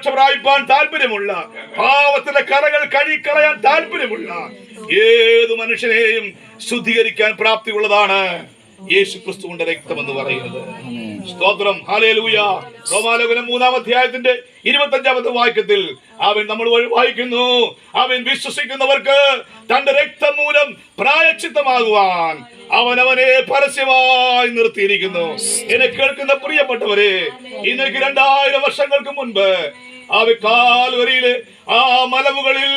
പാപരക്ഷ പ്രാപിപ്പാൻ താല്പര്യമുള്ള പാവത്തിന്റെ കറകൾ കഴുകിക്കളയാൻ താല്പര്യമുള്ള ഏത് മനുഷ്യനെയും ശുദ്ധീകരിക്കാൻ പ്രാപ്തിയുള്ളതാണ് യേശു ക്രിസ്തുവിന്റെ രക്തം എന്ന് പറയുന്നത്. സ്തോത്രം. ഹാലേലൂയ റോമാലോകനം മൂന്നാം അധ്യായത്തിന്റെ ഇരുപത്തഞ്ചാമത്തെ വാക്യത്തിൽ അവൻ നമ്മൾ വായിക്കുന്നു. അവൻ വിശ്വസിക്കുന്നവർക്ക് തന്റെ രക്തം മൂലം പ്രായച്ചിത്തമാകുവാൻ അവൻ അവനെ പരസ്യമായി നിർത്തിയിരിക്കുന്നു. എന്നെ കേൾക്കുന്ന പ്രിയപ്പെട്ടവരെ ഇന്നേക്ക് രണ്ടായിരം വർഷങ്ങൾക്ക് മുൻപ് ആ കാൽവരിയിലെ ആ മലവുകളിൽ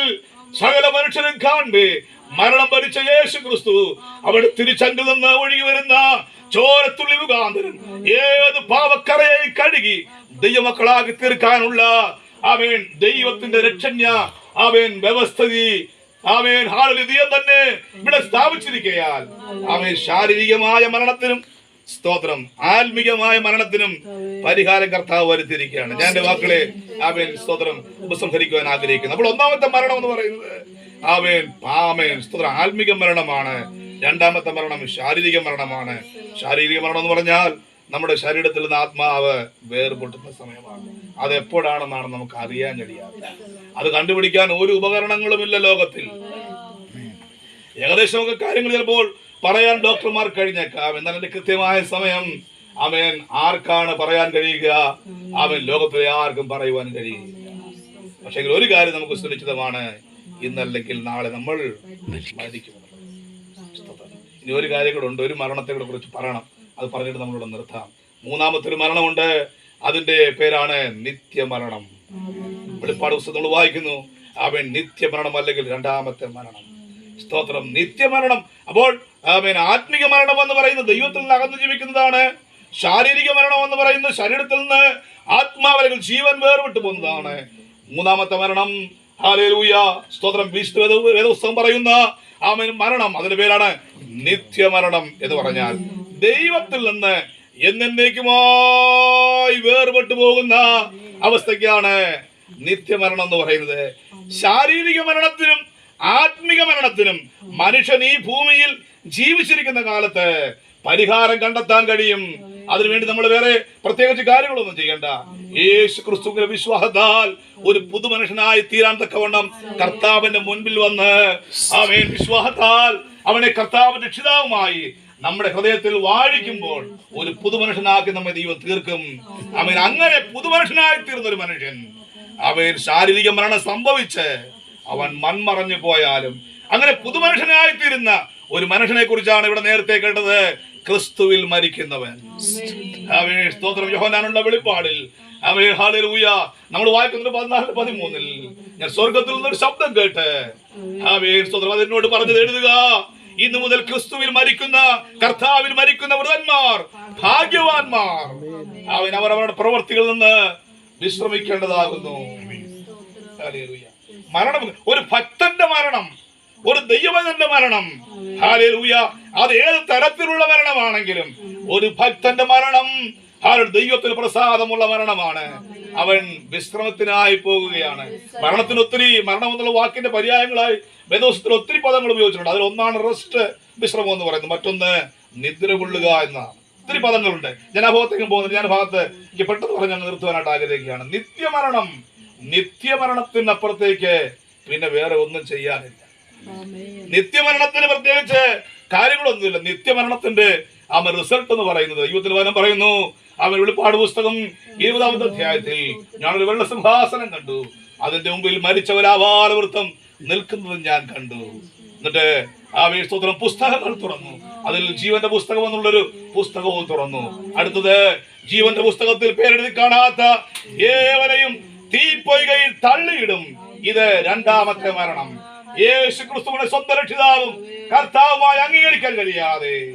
സകല മനുഷ്യരും കാണ്ട് മരണം ഭരിച്ച യേശു ക്രിസ്തു അവിടെ തിരിച്ചങ്കിൽ നിന്ന് ഒഴുകി വരുന്ന ചോരത്തുള്ളി മുഖാന്തരൻ ഏത് പാവക്കറയെയും കഴുകി ദൈവമക്കളാക്കി തീർക്കാനുള്ള അവൻ ദൈവത്തിന്റെ രക്ഷണ്യ അവൻ വ്യവസ്ഥിതി അവൻ ഹാളിതയം തന്നെ ഇവിടെ സ്ഥാപിച്ചിരിക്കയാൽ അവൻ ശാരീരികമായ മരണത്തിനും സ്തോത്രം. ആത്മീയമായ മരണത്തിനും പരിഹാരം കർത്താവ് വരുത്തിയിരിക്കുകയാണ്. ഞാൻ എന്റെ വാക്കുകളെ ആമേൻ സ്തോത്രം ഉപസംഹരിക്കുവാൻ ആഗ്രഹിക്കുന്നു. അപ്പോൾ ഒന്നാമത്തെ മരണം എന്ന് പറയുന്നത് ആമേൻ പാമേൻ സ്തോത്രം. ആത്മീക മരണമാണ്. രണ്ടാമത്തെ മരണം ശാരീരിക മരണമാണ്. ശാരീരിക മരണം എന്ന് പറഞ്ഞാൽ നമ്മുടെ ശരീരത്തിൽ നിന്ന് ആത്മാവ് വേർപൊട്ടുന്ന സമയമാണ്. അത് എപ്പോഴാണെന്നാണ് നമുക്ക് അറിയാൻ കഴിയാത്ത അത് കണ്ടുപിടിക്കാൻ ഒരു ഉപകരണങ്ങളുമില്ല ലോകത്തിൽ. ഏകദേശമൊക്കെ കാര്യങ്ങൾ ചിലപ്പോൾ പറയാൻ ഡോക്ടർമാർ കഴിഞ്ഞേക്കാം. എന്നാൽ അതിന്റെ കൃത്യമായ സമയം. അവൻ ആർക്കാണ് പറയാൻ കഴിയുക? അവൻ ലോകത്തിലെ ആർക്കും പറയുവാൻ കഴിയുക പക്ഷെ ഒരു കാര്യം നമുക്ക് സുനിശ്ചിതമാണ്. ഇന്നല്ലെങ്കിൽ നാളെ നമ്മൾ മരിക്കും. ഇനി ഒരു കാര്യം കൂടെ ഉണ്ട്. ഒരു മരണത്തെ കൂടെ കുറിച്ച് പറയണം. അത് പറഞ്ഞിട്ട് നമ്മളിവിടെ നിർത്താം. മൂന്നാമത്തെ ഒരു മരണമുണ്ട്. അതിന്റെ പേരാണ് നിത്യമരണം. വെളിപ്പാട് പുസ്തകം നമ്മൾ വായിക്കുന്നു. അവൻ നിത്യമരണം അല്ലെങ്കിൽ രണ്ടാമത്തെ മരണം. സ്തോത്രം. നിത്യമരണം. അപ്പോൾ അവൻ ആത്മീക മരണം എന്ന് പറയുന്നത് ദൈവത്തിൽ നിന്ന് അകന്നു ജീവിക്കുന്നതാണ്. ശാരീരിക മരണം എന്ന് പറയുന്നത് ശരീരത്തിൽ നിന്ന് ആത്മാവ് അല്ലെങ്കിൽ ജീവൻ വേർവിട്ട് പോകുന്നതാണ്. മൂന്നാമത്തെ മരണം. ഹാലേലൂയ സ്തോത്രം. വേദപുസ്തകം പറയുന്ന ആമേൻ മരണം. അതിന്റെ പേരാണ് നിത്യമരണം എന്ന് പറഞ്ഞാൽ. ദൈവത്തിൽ നിന്ന് എന്നേക്കുമായി വേർപെട്ടു പോകുന്ന അവസ്ഥയ്ക്കാണ് നിത്യമരണം എന്ന് പറയുന്നത്. ശാരീരിക മരണത്തിനും ആത്മിക മരണത്തിനും മനുഷ്യൻ ഈ ഭൂമിയിൽ ജീവിച്ചിരിക്കുന്ന കാലത്ത് പരിഹാരം കണ്ടെത്താൻ കഴിയും. അതിനുവേണ്ടി നമ്മൾ വേറെ പ്രത്യേകിച്ച് കാര്യങ്ങളൊന്നും ചെയ്യണ്ട. യേശു ക്രിസ്തുവിന്റെ വിശ്വാസത്താൽ ഒരു പുതു മനുഷ്യനായി തീരാൻ തക്കവണ്ണം കർത്താവിന്റെ മുൻപിൽ വന്ന് അവൻ വിശ്വാസത്താൽ അവനെ കർത്താവ് രക്ഷിതാവുമായി നമ്മുടെ ഹൃദയത്തിൽ വാഴിക്കുമ്പോൾ ഒരു പുതു മനുഷ്യനാക്കി നമ്മെ ദൈവം തീർക്കും. അവൻ അങ്ങനെ പുതുമനുഷ്യനായി തീർന്ന ഒരു മനുഷ്യൻ അവൻ ശാരീരിക മരണം സംഭവിച്ച് അവൻ മൺമറഞ്ഞു പോയാലും അങ്ങനെ പുതുമനുഷ്യനായി തീരുന്ന ഒരു മനുഷ്യനെ കുറിച്ചാണ് ഇവിടെ നേരത്തെ കേട്ടത്. ക്രിസ്തുവിൽ മരിക്കുന്നവൻ. സ്തോത്രം. യോഹനാനുള്ള വെളിപ്പാടിൽ. നമ്മൾ വായിക്കുന്നത് പതിനാല് പതിമൂന്നിൽ. ഞാൻ സ്വർഗത്തിൽ നിന്നൊരു ശബ്ദം കേട്ട്. അവൻ സ്തോത്രം. അതിനോട് പറഞ്ഞത് എഴുതുക. ഇന്നു മുതൽ ക്രിസ്തുവിൽ മരിക്കുന്ന കർത്താവിൽ മരിക്കുന്ന വൃതന്മാർ ഭാഗ്യവാന്മാർ അവൻ അവരവരുടെ അവരുടെ പ്രവർത്തികളിൽ നിന്ന് വിശ്രമിക്കേണ്ടതാകുന്നു. മരണം ഒരു ഭക്തന്റെ മരണം ഒരു ദൈവജന്റെ മരണം. ഹാലൂയ അത് ഏത് തരത്തിലുള്ള മരണമാണെങ്കിലും ഒരു ഭക്തന്റെ മരണം ഹാല ദൈവത്തിന് പ്രസാദമുള്ള മരണമാണ്. അവൻ വിശ്രമത്തിനായി പോകുകയാണ്. മരണത്തിന് ഒത്തിരി മരണം എന്നുള്ള വാക്കിന്റെ പര്യായങ്ങളായി വേദോസത്തിൽ ഒത്തിരി പദങ്ങൾ ഉപയോഗിച്ചിട്ടുണ്ട്. അതിൽ ഒന്നാണ് റെസ്റ്റ് വിശ്രമം എന്ന് പറയുന്നത്. മറ്റൊന്ന് നിദ്ര കൊള്ളുക എന്നാണ്. ഒത്തിരി പദങ്ങളുണ്ട്. ഞാൻ ആ പോകുന്നില്ല. ഞാൻ ഭാഗത്ത് എനിക്ക് പെട്ടെന്ന് പറഞ്ഞ് നിർത്തുവാനായിട്ട് ആഗ്രഹിക്കുകയാണ്. നിത്യമരണം നിത്യമരണത്തിനപ്പുറത്തേക്ക് പിന്നെ വേറെ ഒന്നും ചെയ്യാനില്ല. നിത്യമരണത്തിന് പ്രത്യേകിച്ച് കാര്യങ്ങളൊന്നുമില്ല. നിത്യമരണത്തിന്റെ അവൻ റിസൾട്ട് എന്ന് പറയുന്നത് യുവത്തിൽ വനം പറയുന്നു. അവൻ വെളിപ്പാട് പുസ്തകം ഇരുപതാമത്തെ അധ്യായത്തിൽ ഞാനൊരു വെള്ള സിംഹാസനം കണ്ടു. അതിന്റെ മുമ്പിൽ മരിച്ചവരാവാലവൃത്തം നിൽക്കുന്നത് ഞാൻ കണ്ടു. എന്നിട്ട് ആ വേസ്തോത്രം പുസ്തകങ്ങൾ തുറന്നു. അതിൽ ജീവന്റെ പുസ്തകം എന്നുള്ളൊരു പുസ്തകവും തുറന്നു. അടുത്തത് ജീവന്റെ പുസ്തകത്തിൽ പേരെഴുതി കാണാത്ത ഏവരെയും തീപ്പൊയ്കയിൽ തള്ളിയിടും. ഇത് രണ്ടാമത്തെ മരണം. യേശു ക്രിസ്തുവിനെ സ്വന്തം രക്ഷിതാവും കർത്താവുമായി അംഗീകരിക്കാൻ കഴിയാതെ.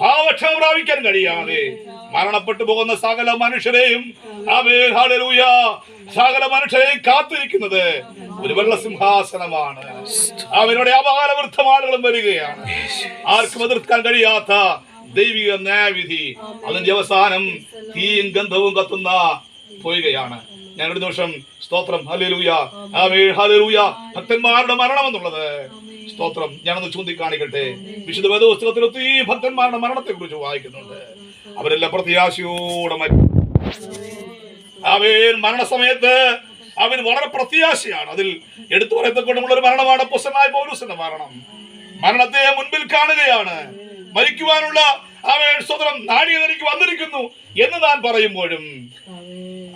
ഭാവക്ഷമ പ്രാപിക്കാൻ കഴിയാതെ. മരണപ്പെട്ടു പോകുന്ന സകല മനുഷ്യരെയും സകല മനുഷ്യരെയും കാത്തിരിക്കുന്നത് ഒരു വെള്ള സിംഹാസനമാണ്. അവരുടെ അപാലവൃദ്ധം ആളുകളും വരികയാണ്. ആർക്കും എതിർക്കാൻ കഴിയാത്ത ദൈവിക ന്യായവിധി. അതിന്റെ അവസാനം തീയും ഗന്ധവും കത്തുന്ന പോവുകയാണ്. ഞാൻ ഒരു ദിവസം സ്തോത്രം. ഹല്ലേലൂയ. ആമേ ഹല്ലേലൂയ. ഭക്തന്മാരുടെ മരണം എന്നുള്ളത്. സ്തോത്രം. ഞാനൊന്ന് ചൂണ്ടിക്കാണിക്കട്ടെ. വിശുദ്ധ വേദപുസ്തകത്തിൽ ഒത്തിരി ഭക്തന്മാരുടെ മരണത്തെ കുറിച്ച് വായിക്കുന്നുണ്ട്. അവരെല്ലാം പ്രത്യാശയോടെ അവൻ മരണസമയത്ത് അവൻ വളരെ പ്രത്യാശയാണ്. അതിൽ എടുത്തു പറയത്തക്കൊണ്ടുള്ള ഒരു മരണമാണ്. പുസ്തകമായ പൗരൂസിന്റെ മരണം. മരണത്തെ മുൻപിൽ കാണുകയാണ്. മരിക്കുവാനുള്ള അവൻ സ്വതന്ത്രം നാഴികതയ്ക്ക് വന്നിരിക്കുന്നു എന്ന് താൻ പറയുമ്പോഴും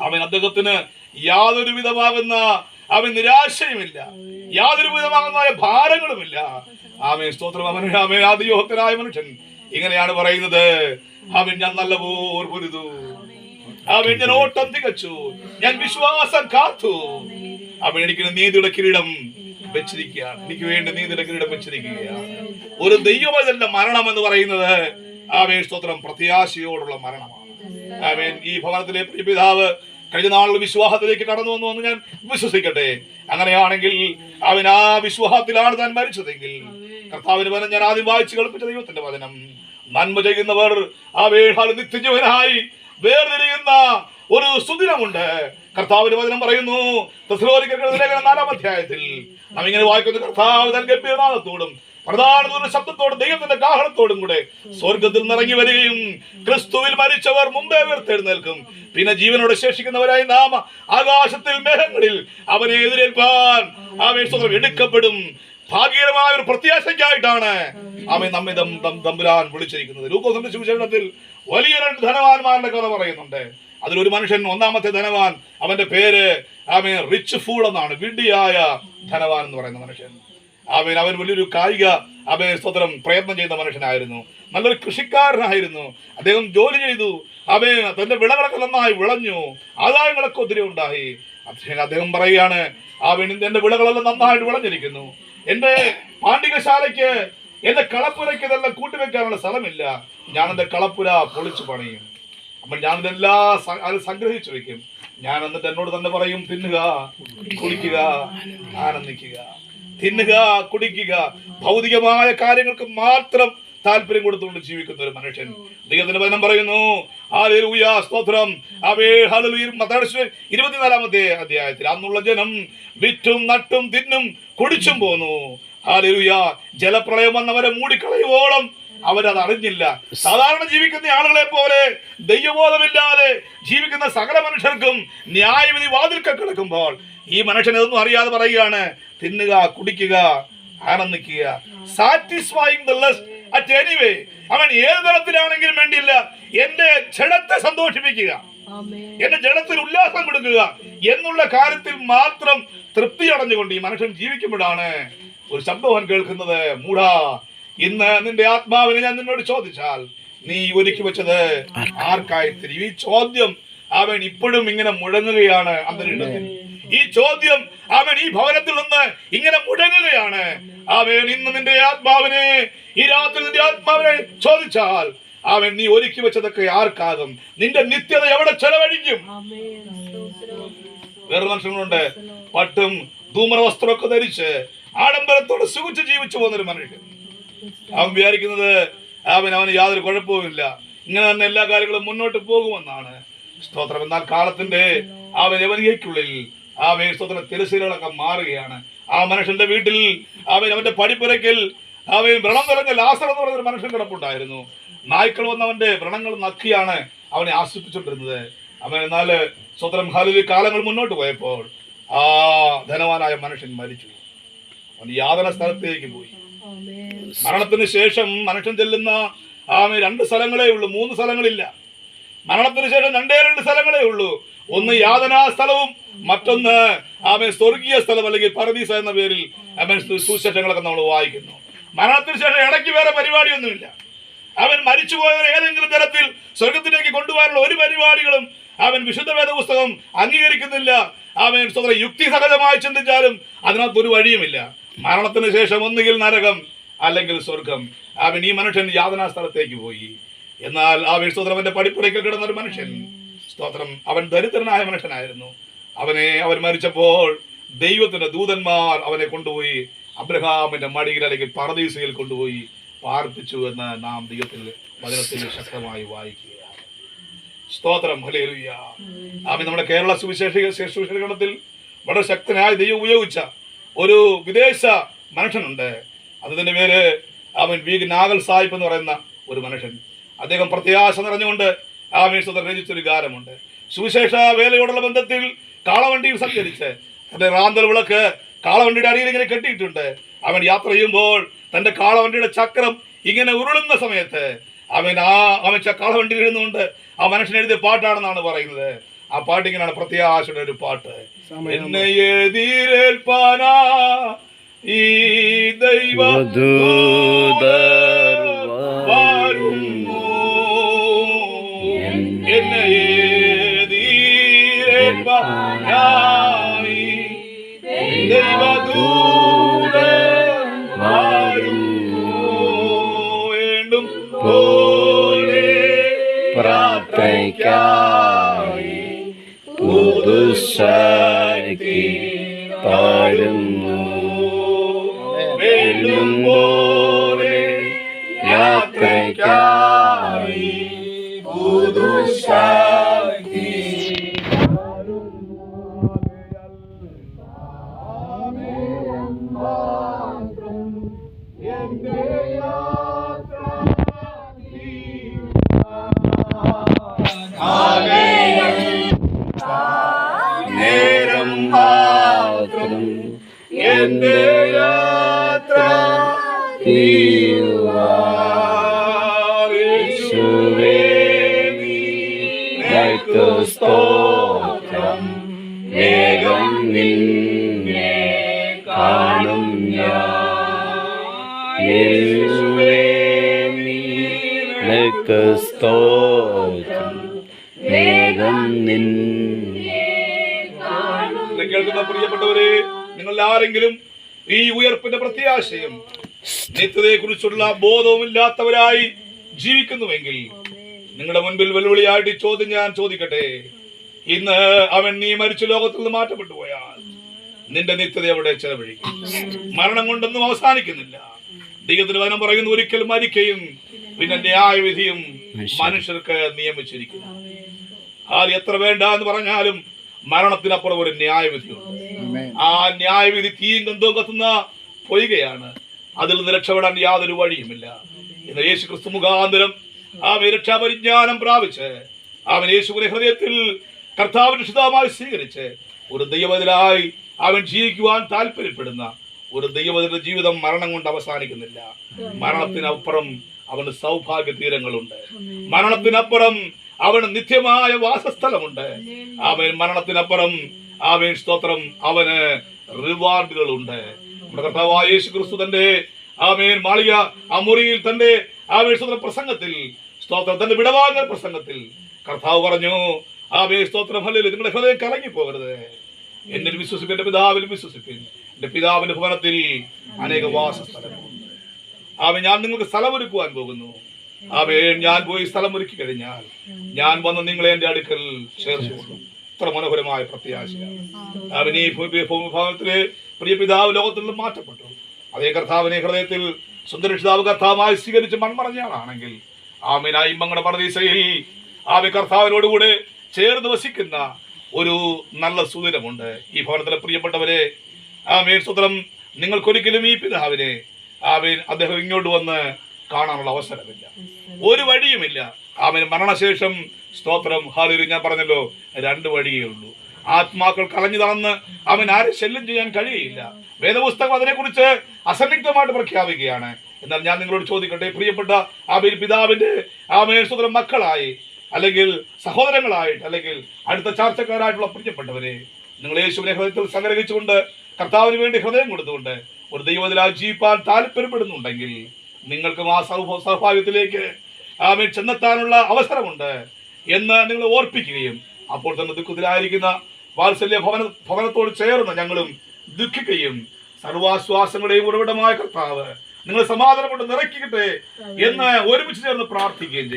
അവൻ അദ്ദേഹത്തിന് യാതൊരു വിധമാകുന്ന അവൻ നിരാശയുമില്ല യാതൊരു വിധമാകുന്ന ഭാരങ്ങളുമില്ല. ആമേ സ്തോത്രം അവൻ ആമേ ആദിയോഹത്തനായ മനുഷ്യൻ. ഇങ്ങനെയാണ് പറയുന്നത്. അവൻ ഞാൻ നല്ല പോർ അവൻ ഞാൻ ഓട്ടം തികച്ചു. ഞാൻ വിശ്വാസം കാത്തു. അവൻ എനിക്ക് നീതിയുടെ കിരീടം വെച്ചിരിക്കുകയാണ്. എനിക്ക് വേണ്ടി നീതിയുടെ കിരീടം വെച്ചിരിക്കുകയാണ്. ഒരു ദൈവമല്ല മരണം എന്ന് പറയുന്നത്. ആമേൻ സ്തോത്രം പ്രത്യാശയോടുള്ള മരണമാണ്. ആമേൻ. ഈ ഭവനത്തിലെ പിതാവ് കഴിഞ്ഞ നാളിൽ വിശ്വാസത്തിലേക്ക് കടന്നു വന്നു എന്ന് ഞാൻ വിശ്വസിക്കട്ടെ. അങ്ങനെയാണെങ്കിൽ അവൻ ആ വിശ്വാസത്തിലാണ് താൻ മരിച്ചതെങ്കിൽ കർത്താവിന് വനം ഞാൻ ആദ്യം വായിച്ചു കളിപ്പിച്ച ദൈവത്തിന്റെ വചനം. നന്മ ചെയ്യുന്നവർ ആ വേഹാൽ നിത്യജീവനായി വേർതിരിയുന്ന ഒരു സുദിനമുണ്ട്. കർത്താവിന് വചനം പറയുന്നു നാലാം അധ്യായത്തിൽ. നാം ഇങ്ങനെ വായിക്കുന്ന കർത്താവ് തൻ ഗംഭീരനാഥത്തോടും പ്രധാന ശബ്ദത്തോടും ദൈവത്തിന്റെ കാഹളത്തോടും കൂടെ സ്വർഗത്തിൽ നിറങ്ങി വരികയും ക്രിസ്തുവിൽ മരിച്ചവർ മുമ്പേ ഉയർത്തെഴുന്നേൽക്കും. പിന്നെ ജീവനോട് ശേഷിക്കുന്നവരായി നാം ആകാശത്തിൽ മേഘങ്ങളിൽ അവനെ എതിരേൽപ്പാൻ ആവേശം എടുക്കപ്പെടും. ഭാഗ്യകരമായ ഒരു പ്രത്യാശയ്ക്കായിട്ടാണ് അവൻ നമ്മെ തമ്പുരാൻ വിളിച്ചിരിക്കുന്നത്. ലൂക്കോസിന്റെ സുവിശേഷത്തിൽ വലിയ രണ്ട് ധനവാന്മാരുടെ കഥ പറയുന്നുണ്ട്. അതിലൊരു മനുഷ്യൻ ഒന്നാമത്തെ ധനവാൻ. അവന്റെ പേര് ആമേ റിച്ച് ഫൂൾ എന്നാണ്. വിഡ്ഢിയായ ധനവാൻ എന്ന് പറയുന്ന മനുഷ്യൻ. അവൻ അവൻ വലിയൊരു കായിക അവൻ സ്വതന്ത്രം പ്രയത്നം ചെയ്യുന്ന മനുഷ്യനായിരുന്നു. നല്ലൊരു കൃഷിക്കാരനായിരുന്നു. അദ്ദേഹം ജോലി ചെയ്തു. അവൻ തന്റെ വിളകളൊക്കെ നന്നായി വിളഞ്ഞു. ആദായങ്ങളൊക്കെ ഒത്തിരി ഉണ്ടായി. അദ്ദേഹം അദ്ദേഹം പറയുകയാണ് അവൻ എന്റെ വിളകളെല്ലാം നന്നായിട്ട് വിളഞ്ഞിരിക്കുന്നു. എന്റെ പാണ്ഡികശാലയ്ക്ക് എന്റെ കളപ്പുരയ്ക്ക് ഇതെല്ലാം കൂട്ടിവെക്കാനുള്ള സ്ഥലമില്ല. ഞാൻ എന്റെ കളപ്പുര പൊളിച്ചു പണിയും. അപ്പൊ ഞാനിതെല്ലാം അത് സംഗ്രഹിച്ചു വെക്കും ഞാൻ എന്നിട്ട് എന്നോട് തന്നെ പറയും തിന്നുക കുളിക്കുക ആനന്ദിക്കുക. തിന്നുക കുടിക്കുക. ഭൗതികമായ കാര്യങ്ങൾക്ക് മാത്രം താല്പര്യം കൊടുത്തുകൊണ്ട് ജീവിക്കുന്ന ഒരു മനുഷ്യൻ. അദ്ദേഹത്തിന്റെ വചനം പറയുന്നു സ്തോത്രം. ഇരുപത്തിനാലാമത്തെ അധ്യായത്തിൽ അന്നുള്ള ജനം വിറ്റും നട്ടും തിന്നും കുടിച്ചും പോന്നു. ഹല്ലേലൂയ ജലപ്രളയം വന്നവരെ മൂടിക്കളയുവോളം അവരത് അറിഞ്ഞില്ല. സാധാരണ ജീവിക്കുന്ന ആളുകളെ പോലെ ദൈവബോധമില്ലാതെ ജീവിക്കുന്ന സകല മനുഷ്യർക്കും ന്യായവിധി വാതിൽക്ക കിടക്കുമ്പോൾ ഈ മനുഷ്യൻ ഇതൊന്നും അറിയാതെ പറയുകയാണ് തിന്നുക കുടിക്കുക ആനന്ദിക്കുക. Satisfying the lust at anyway അവൻ ഏത് തരത്തിലാണെങ്കിലും വേണ്ടിയില്ല. എന്റെ ജഡത്തെ സന്തോഷിപ്പിക്കുക. എന്റെ ജഡത്തിൽ ഉല്ലാസം കൊടുക്കുക എന്നുള്ള കാര്യത്തിൽ മാത്രം തൃപ്തി അടഞ്ഞുകൊണ്ട് ഈ മനുഷ്യൻ ജീവിക്കുമ്പോഴാണ് ഒരു ശബ്ദം അവൻ കേൾക്കുന്നത്. മൂടാ ഇന്ന് നിന്റെ ആത്മാവിനെ ഞാൻ നിന്നോട് ചോദിച്ചാൽ നീ ഒരുക്കി വെച്ചത് ആർക്കായി തിരിയും ഈ ചോദ്യം അവൻ ഇപ്പോഴും ഇങ്ങനെ മുഴങ്ങുകയാണ് അന്തരീക്ഷത്തിൽ. ഈ ചോദ്യം അവൻ ഈ ഭവനത്തിൽ നിന്ന് ഇങ്ങനെ മുടങ്ങുകയാണ്. അവൻ ഇന്ന് നിന്റെ ആത്മാവിനെ ഈ രാത്രി നിന്റെ ആത്മാവിനെ ചോദിച്ചാൽ അവൻ നീ ഒരുക്കി വെച്ചതൊക്കെ ആർക്കാകും? നിന്റെ നിത്യത എവിടെ ചെലവഴിക്കും? വേറെ മനുഷ്യങ്ങളുണ്ട് പട്ടും ധൂമറ വസ്ത്രമൊക്കെ ധരിച്ച് ആഡംബരത്തോടെ സുഖിച്ച് ജീവിച്ചു പോകുന്നൊരു മനുഷ്യൻ. അവൻ വിചാരിക്കുന്നത് അവൻ അവന് യാതൊരു കുഴപ്പവുമില്ല ഇങ്ങനെ തന്നെ എല്ലാ കാര്യങ്ങളും മുന്നോട്ട് പോകുമെന്നാണ്. സ്തോത്രം. എന്നാൽ കാലത്തിന്റെ അവൻ യവനികയ്ക്കുള്ളിൽ അവൻ വേസ്തുത്ര തിരശ്ശീലകളൊക്കെ മാറുകയാണ്. ആ മനുഷ്യന്റെ വീട്ടിൽ അവൻ അവന്റെ പടിപ്പുരയ്ക്കൽ അവൻ വ്രണം നിറഞ്ഞ ലാസർ എന്ന് ഒരു മനുഷ്യൻ കിടപ്പുണ്ടായിരുന്നു. നായ്ക്കൾ വന്നവന്റെ വ്രണങ്ങൾ നക്കിയാണ് അവനെ ആശ്വസിപ്പിച്ചുകൊണ്ടിരുന്നത്. അവൻ എന്നാൽ സ്വതന്ത്രം ഹാലിൽ കാലങ്ങൾ മുന്നോട്ട് പോയപ്പോൾ ആ ധനവാനായ മനുഷ്യൻ മരിച്ചു. അവൻ യാതന സ്ഥലത്തേക്ക് പോയി. മരണത്തിന് ശേഷം മനുഷ്യൻ ചെല്ലുന്ന ആമ രണ്ട് സ്ഥലങ്ങളേ ഉള്ളൂ മൂന്ന് സ്ഥലങ്ങളില്ല. മരണത്തിന് ശേഷം രണ്ടേ രണ്ട് സ്ഥലങ്ങളേ ഉള്ളൂ. ഒന്ന് യാതനാ സ്ഥലവും മറ്റൊന്ന് ആമ സ്വർഗീയ സ്ഥലം അല്ലെങ്കിൽ പരദീസ എന്ന പേരിൽ അവൻ സുശേഷങ്ങളൊക്കെ നമ്മൾ വായിക്കുന്നു. മരണത്തിന് ശേഷം ഇടയ്ക്ക് വേറെ പരിപാടിയൊന്നുമില്ല. അവൻ മരിച്ചുപോയവരെ ഏതെങ്കിലും തരത്തിൽ സ്വർഗത്തിലേക്ക് കൊണ്ടുപോകാനുള്ള ഒരു പരിപാടികളും അവൻ വിശുദ്ധ വേദ പുസ്തകം അംഗീകരിക്കുന്നില്ല. അവൻ സ്വതന്ത്ര യുക്തിസഹജമായി ചിന്തിച്ചാലും അതിനകത്ത് ഒരു വഴിയുമില്ല. മരണത്തിന് ശേഷം ഒന്നുകിൽ നരകം അല്ലെങ്കിൽ സ്വർഗം. അവൻ ഈ മനുഷ്യൻ യാതനാ സ്ഥലത്തേക്ക് പോയി. എന്നാൽ ആ വിശുദ്ധ പടിപ്പുരയ്ക്കൽ കിടന്ന ഒരു മനുഷ്യൻ. സ്തോത്രം. അവൻ ദരിദ്രനായ മനുഷ്യനായിരുന്നു. അവനെ അവൻ മരിച്ചപ്പോൾ ദൈവത്തിന്റെ ദൂതന്മാർ അവനെ കൊണ്ടുപോയി അബ്രഹാമിന്റെ മടിയിൽ അല്ലെങ്കിൽ പറദീസയിൽ കൊണ്ടുപോയി പാർപ്പിച്ചു എന്ന് നാം ദൈവത്തിൽ വചനത്തിൽ ശക്തമായി വായിക്കുകയാണ്. സ്തോത്രം. ഹലേലുയ്യ ആമി നമ്മുടെ കേരള സുവിശേഷ സുവിശേഷഗണത്തിൽ വളരെ ശക്തനായ ദൈവം ഉപയോഗിച്ച ഒരു വിദേശ മനുഷ്യനുണ്ട്. അതിന്റെ പേര് അവൻ വി. നാഗൽ സാഹിബ് എന്ന് പറയുന്ന ഒരു മനുഷ്യൻ. അദ്ദേഹം പ്രത്യാശ നിറഞ്ഞുകൊണ്ട് ആമി സ്വതം രചിച്ചൊരു ഗാനമുണ്ട്. സുവിശേഷ വേലയോടുള്ള ബന്ധത്തിൽ കാളവണ്ടിയിൽ സഞ്ചരിച്ച് തന്റെ റാന്തൽ വിളക്ക് കാളവണ്ടിയുടെ അടിയിൽ ഇങ്ങനെ കെട്ടിയിട്ടുണ്ട്. അവൻ യാത്ര ചെയ്യുമ്പോൾ തന്റെ കാളവണ്ടിയുടെ ചക്രം ഇങ്ങനെ ഉരുളുന്ന സമയത്ത് അവൻ ആ അവൻ കാളവണ്ടി കാളവണ്ടിയിൽ ഇരുന്നുകൊണ്ട് ആ മനുഷ്യൻ എഴുതിയ പാട്ടാണെന്നാണ് പറയുന്നത്. ആ പാട്ട് ഇങ്ങനെയാണ് പ്രത്യാശയുടെ ഒരു പാട്ട്. എന്നെ എതിരേൽപ്പാനാ ഈ ദൈവ പ്രാർത്ഥനയ്ക്കായി പുതുശക്തി പാടുന്നു വീണ്ടും പോലെ യാത്രയ്ക്കായി മാത്രം എന്റെ യാത്ര നിനക്ക് സ്തോത്രം. വേഗം നിന്നെ കാണും നിനക്ക് സ്തോത്രം. വേഗം നിന്നെ എന്നെ കേൾക്കുന്ന പ്രിയപ്പെട്ടവരെ നിങ്ങൾ ആരെങ്കിലും ഈ ഉയർപ്പിന്റെ പ്രത്യാശയും നിത്യതയെ കുറിച്ചുള്ള ബോധവുമില്ലാത്തവരായി ജീവിക്കുന്നുവെങ്കിൽ നിങ്ങളുടെ മുൻപിൽ വെല്ലുവിളിയായിട്ട് ചോദ്യം ഞാൻ ചോദിക്കട്ടെ. ഇന്ന് അവൻ നീ മരിച്ച ലോകത്തിൽ നിന്ന് മാറ്റപ്പെട്ടു പോയാൽ നിന്റെ നിത്യത അവിടെ ചെലവഴിക്കും? മരണം കൊണ്ടൊന്നും അവസാനിക്കുന്നില്ല. ദൈവത്തിന് വനം പറയുന്നു ഒരിക്കൽ മരിക്കുകയും പിന്നെ ന്യായവിധിയും മനുഷ്യർക്ക് നിയമിച്ചിരിക്കുന്നു. ആര് എത്ര വേണ്ട എന്ന് പറഞ്ഞാലും മരണത്തിനപ്പുറം ഒരു ന്യായവിധിയുണ്ട്. ആ ന്യായവിധി തീയും ഗന്ധവും കത്തുന്ന പൊയ്കയാണ്. അതിൽ നിന്ന് രക്ഷപ്പെടാൻ യാതൊരു വഴിയുമില്ല. ഇന്ന് യേശു ക്രിസ്തു മുഖാന്തരം അവൻ രക്ഷാപരിജ്ഞാനം പ്രാപിച്ച് അവൻ യേശുവിനെ ഹൃദയത്തിൽ കർത്താവിന് സ്വീകരിച്ച് ഒരു ദൈവതിലായി അവൻ ജീവിക്കുവാൻ താല്പര്യപ്പെടുന്ന ഒരു ദൈവതിന്റെ ജീവിതം മരണം കൊണ്ട് അവസാനിക്കുന്നില്ല. മരണത്തിനപ്പുറം അവന് സൗഭാഗ്യ തീരങ്ങളുണ്ട് മരണത്തിനപ്പുറം അവന് നിത്യമായ വാസസ്ഥലമുണ്ട്. അവൻ മരണത്തിനപ്പുറം അവൻ സ്തോത്രം അവന് റിവാർഡുകളുണ്ട്. നമ്മുടെ കർത്താവായ യേശു ക്രിസ്തു തന്റെ ആമേൻ മാളിക ആ മുറിയിൽ തന്റെ ആമേൻ സ്തോത്ര പ്രസംഗത്തിൽ സ്തോത്രം തന്റെ വിടവാങ്ങൽ പ്രസംഗത്തിൽ കർത്താവ് പറഞ്ഞു ആമേ സ്തോത്രം ഹല്ലേലൂയ. നിങ്ങളുടെ ഹൃദയം കലങ്ങി പോകരുത് എന്നിൽ വിശ്വസിപ്പിൻ എന്റെ പിതാവിൽ വിശ്വസിപ്പിൻ. എന്റെ പിതാവിന്റെ ഭവനത്തിൽ അനേക വാസസ്ഥലങ്ങളുണ്ട്. ആമേ ഞാൻ നിങ്ങൾക്ക് സ്ഥലമൊരുക്കുവാൻ പോകുന്നു. ആമേ ഞാൻ പോയി സ്ഥലം ഒരുക്കി കഴിഞ്ഞാൽ ഞാൻ വന്ന് നിങ്ങളെ എന്റെ അടുക്കൽ ചേർത്ത് കൊള്ളും ഇത്ര മനോഹരമായ പ്രത്യാശയാണ്. അവൻ ഈ ഭൂമിഭാഗത്തിലെ പ്രിയ പിതാവ് ലോകത്തിൽ നിന്ന് മാറ്റപ്പെട്ടു. അതേ കർത്താവിനെ ഹൃദയത്തിൽ സുന്ദരക്ഷിതാവ് കർത്താവായി സ്വീകരിച്ച് മൺമറഞ്ഞയാളാണെങ്കിൽ ആമിനായി മങ്ങളുടെ പറദീസയിൽ ആമെ കർത്താവിനോടുകൂടെ ചേർന്ന് വസിക്കുന്ന ഒരു നല്ല സുദിനമുണ്ട്. ഈ ഭവനത്തിലെ പ്രിയപ്പെട്ടവരെ ആമേൻ. സുതരം നിങ്ങൾക്കൊരിക്കലും ഈ പിതാവിനെ ആമേൻ അദ്ദേഹം ഇങ്ങോട്ട് വന്ന് കാണാനുള്ള അവസരമില്ല. ഒരു വഴിയുമില്ല. അവൻ മരണശേഷം സ്തോത്രം. ഹാലൊരു ഞാൻ പറഞ്ഞല്ലോ രണ്ട് വഴിയേ ഉള്ളൂ. ആത്മാക്കൾ കളഞ്ഞു തളർന്ന് അവൻ ആരെ ശല്യം ചെയ്യാൻ കഴിയില്ല. വേദപുസ്തകം അതിനെക്കുറിച്ച് അസന്നിഗ്ധമായിട്ട് പ്രഖ്യാപിക്കുകയാണ്. എന്നാൽ ഞാൻ നിങ്ങളോട് ചോദിക്കട്ടെ പ്രിയപ്പെട്ട ആമേൽ പിതാവിന്റെ ആമേൻ സ്വതന്ത്രം മക്കളായി അല്ലെങ്കിൽ സഹോദരങ്ങളായിട്ട് അല്ലെങ്കിൽ അടുത്ത ചാർച്ചക്കാരായിട്ടുള്ള പ്രിയപ്പെട്ടവരെ നിങ്ങൾ യേശുവിനെ ഹൃദയത്തിൽ സംഗ്രഹിച്ചുകൊണ്ട് കർത്താവിന് വേണ്ടി ഹൃദയം കൊടുത്തുകൊണ്ട് ഒരു ദൈവത്തിൽ ആ ജീവിപ്പാൻ താല്പര്യപ്പെടുന്നുണ്ടെങ്കിൽ നിങ്ങൾക്കും ആ സൗഭ സൗഭാഗ്യത്തിലേക്ക് ആമേൻ ചെന്നെത്താനുള്ള അവസരമുണ്ട് എന്ന് നിങ്ങൾ ഓർപ്പിക്കുകയും അപ്പോൾ തന്നെ ദുഃഖത്തിലായിരിക്കുന്ന വാത്സല്യ ഭവന ഭവനത്തോട് ചേർന്ന് ഞങ്ങളും ദുഃഖിക്കുകയും സർവാശ്വാസങ്ങളുടെയും ഉറവിടമായ കർത്താവ് നിങ്ങൾ സമാധാനം കൊണ്ട് നിറയ്ക്കട്ടെ എന്ന് ഒരുമിച്ച് ചേർന്ന് പ്രാർത്ഥിക്കുകയും ചെയ്യും